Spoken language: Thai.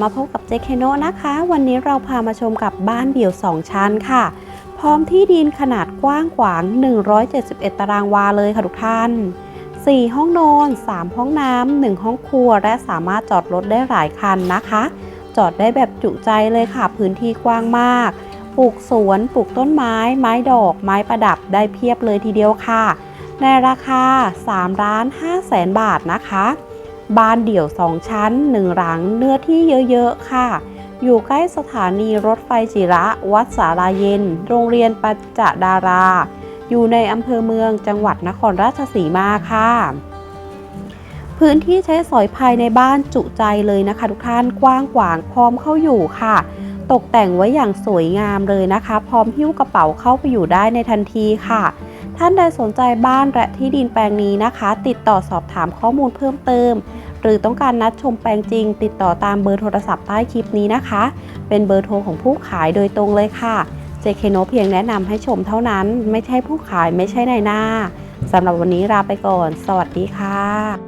มาพบกับเจคเคโนนะคะ วันนี้เราพามาชมกับบ้านเดี่ยว 2 ชั้นค่ะ พร้อมที่ดินขนาดกว้างขวาง 171 ตารางวาเลยค่ะทุกท่าน 4 ห้องนอน 3 ห้องน้ำ 1 ห้องครัว และสามารถจอดรถได้หลายคันนะคะ จอดได้แบบจุใจเลยค่ะ พื้นที่กว้างมาก ปลูกสวน ปลูกต้นไม้ ไม้ดอก ไม้ประดับได้เพียบเลยทีเดียวค่ะ ในราคา3ล้าน5แสนบาทนะคะ บ้านเดี่ยว2ชั้น1หลังเนื้อที่เยอะๆค่ะ อยู่ใกล้สถานีรถไฟจิระ วัดสาราเย็น โรงเรียนปัจจดารา อยู่ในอำเภอเมืองจังหวัดนครราชสีมาค่ะ พื้นที่ใช้สอยภายในบ้านจุใจเลยนะคะทุกท่านกว้างขวางพร้อมเข้าอยู่ค่ะ ตกแต่งไว้อย่างสวยงามเลยนะคะ พร้อมหิ้วกระเป๋าเข้าไปอยู่ได้ในทันทีค่ะท่านใดสนใจบ้านและที่ดินแปลงนี้นะคะ ติดต่อสอบถามข้อมูลเพิ่มเติม หรือต้องการนัดชมแปลงจริง ติดต่อตามเบอร์โทรศัพท์ใต้คลิปนี้นะคะ เป็นเบอร์โทรของผู้ขายโดยตรงเลยค่ะเจเคโนเพียงแนะนำให้ชมเท่านั้น ไม่ใช่ผู้ขายไม่ใช่นายหน้าสำหรับวันนี้ลาไปก่อน สวัสดีค่ะ